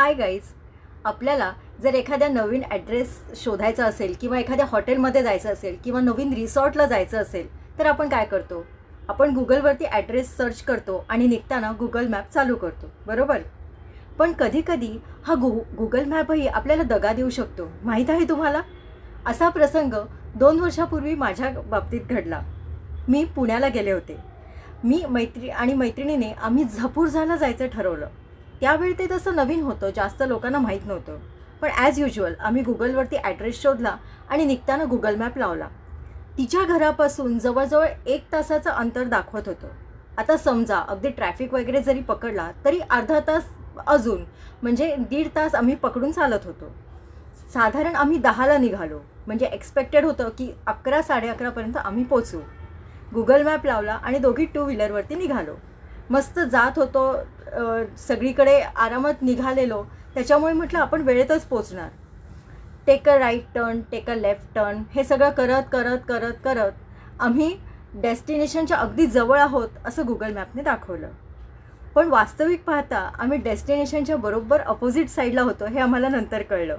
Hi guys आपल्याला जर एखाद्या नवीन ॲड्रेस शोधायचा असेल किंवा एखाद्या हॉटेलमध्ये जायचं असेल किंवा नवीन रिसॉर्टला जायचं असेल तर आपण काय करतो? आपण गुगलवरती ॲड्रेस सर्च करतो आणि निघताना गुगल मॅप चालू करतो. बरोबर? पण कधीकधी हा गु गुगल मॅपही आपल्याला दगा देऊ शकतो. माहीत आहे तुम्हाला? असा प्रसंग दोन वर्षापूर्वी माझ्या बाबतीत घडला. मी पुण्याला गेले होते. मी मैत्री आणि मैत्रिणीने आम्ही झपूरझाला जायचं ठरवलं. त्यावेळी ते तसं नवीन होतं जास्त लोकांना माहीत नव्हतं. पण ॲज युजल आम्ही गुगलवरती ॲड्रेस शोधला आणि निघताना गुगल मॅप लावला. तिच्या घरापासून जवळजवळ एक तासाचं अंतर दाखवत होतं. आता समजा अगदी ट्रॅफिक वगैरे जरी पकडला तरी अर्धा तास अजून म्हणजे दीड तास आम्ही पकडून चालत होतो. साधारण आम्ही दहाला निघालो. म्हणजे एक्सपेक्टेड होतं की अकरा साडे अकरापर्यंत आम्ही पोचू गुगल मॅप लावला आणि दोघी टू व्हीलरवरती निघालो. मस्त जात होतो सगळीकडे आरामात निघालेलो. त्याच्यामुळे म्हटलं आपण वेळेतच पोचणार. Take a right turn take a left turn हे सगळं करत करत करत करत आम्ही डेस्टिनेशनच्या अगदी जवळ आहोत असं गुगल मॅपने दाखवलं. पण वास्तविक पाहता आम्ही डेस्टिनेशनच्या बरोबर अपोजिट साईडला होतो हे आम्हाला नंतर कळलं.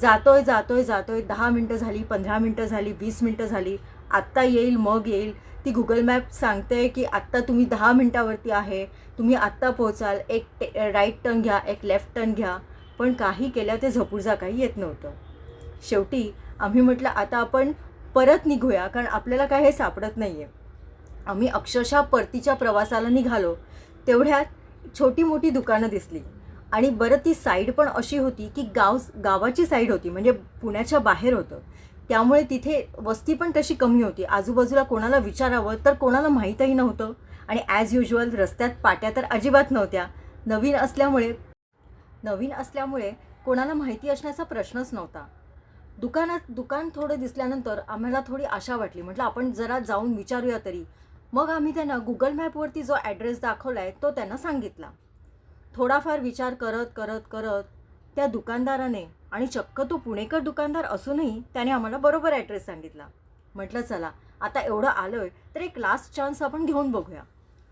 जातोय जातोय जातोय दहा मिनटं झाली पंधरा मिनटं झाली वीस मिनटं झाली आत्ता येईल मग येईल. ती गुगल मॅप सांगते की आत्ता तुम्ही दहा मिनटावरती आहे. तुम्ही आत्ता पोहोचाल. एक टे राईट टर्न घ्या एक लेफ्ट टर्न घ्या. पण काही केल्या ते झपूरजा काही येत नव्हतं. शेवटी आम्ही म्हटलं आता आपण परत निघूया कारण आपल्याला काय हे सापडत नाही आहे आम्ही अक्षरशः परतीच्या प्रवासाला निघालो. तेवढ्यात छोटी मोठी दुकानं दिसली. आणि बरं ती साईड पण अशी होती की गाव गावाची साईड होती. म्हणजे पुण्याच्या बाहेर होतं. त्यामुळे तिथे वस्ती पण तशी कमी होती. आजूबाजूला कोणाला विचारावं तर कोणाला माहीतही नव्हतं. आणि ॲज युजल रस्त्यात पाट्या तर अजिबात नव्हत्या. नवीन असल्यामुळे नवीन असल्यामुळे कोणाला माहिती असण्याचा प्रश्नच नव्हता. दुकानात दुकान थोडं दिसल्यानंतर आम्हाला थोडी आशा वाटली. म्हटलं आपण जरा जाऊन विचारूया तरी. मग आम्ही त्यांना गुगल मॅपवरती जो ॲड्रेस दाखवला आहे तो त्यांना सांगितला. थोडाफार विचार करत करत करत त्या दुकानदाराने आणि चक्क तो पुणेकर दुकानदार असूनही त्याने आम्हाला बरोबर ॲड्रेस सांगितला. म्हटलं चला आता एवढं आलो आहे तर एक लास्ट चान्स आपण घेऊन बघूया.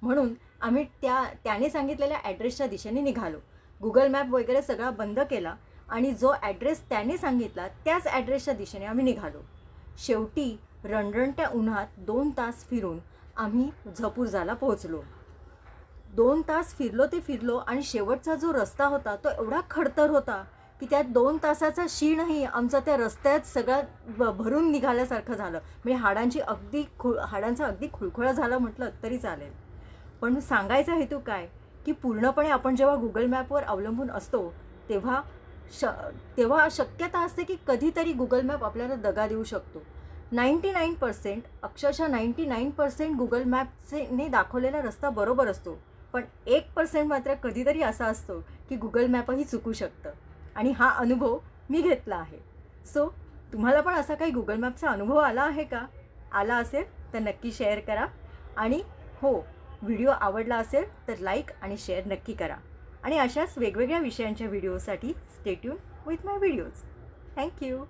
म्हणून आम्ही त्या त्याने सांगितलेल्या ॲड्रेसच्या दिशेने निघालो. गुगल मॅप वगैरे सगळा बंद केला आणि जो ॲड्रेस त्याने सांगितला त्याच ॲड्रेसच्या दिशेने आम्ही निघालो. शेवटी रणरणत्या उन्हात दोन तास फिरून आम्ही झपूरजाला पोहोचलो. दोन तास फिरलो ते फिरलो आणि शेवटचा जो रस्ता होता तो एवढा खडतर होता की त्या दोन तासाचा शीणही आमचा त्या रस्त्यात सगळा भरून निघाल्यासारखं झालं. म्हणजे हाडांची अगदी खु हाडांचा अगदी खुळखुळा झाला म्हटलं तरी चालेल. पण सांगायचा हेतू काय? की पूर्णपणे आपण जेव्हा गुगल मॅपवर अवलंबून असतो तेव्हा श तेव्हा शक्यता असते की कधीतरी गुगल मॅप आपल्याला दगा देऊ शकतो. नाईंटी नाईन पर्सेंट अक्षरशः नाईंटी नाईन पर्सेंट गुगल मॅपचेने दाखवलेला रस्ता बरोबर असतो. पण एक पर्सेंट मात्र कधीतरी असा असतो की गुगल मॅपही चुकू शकतं. आणि हा अनुभव मी घेतला आहे. सो तुम्हाला पण असा काही गुगल मॅपचा अनुभव आला आहे का? आला असेल तर नक्की शेअर करा. आणि हो व्हिडिओ आवडला असेल तर लाईक आणि शेअर नक्की करा. आणि अशाच वेगवेगळ्या विषयांच्या व्हिडिओसाठी stay tuned with my videos thank you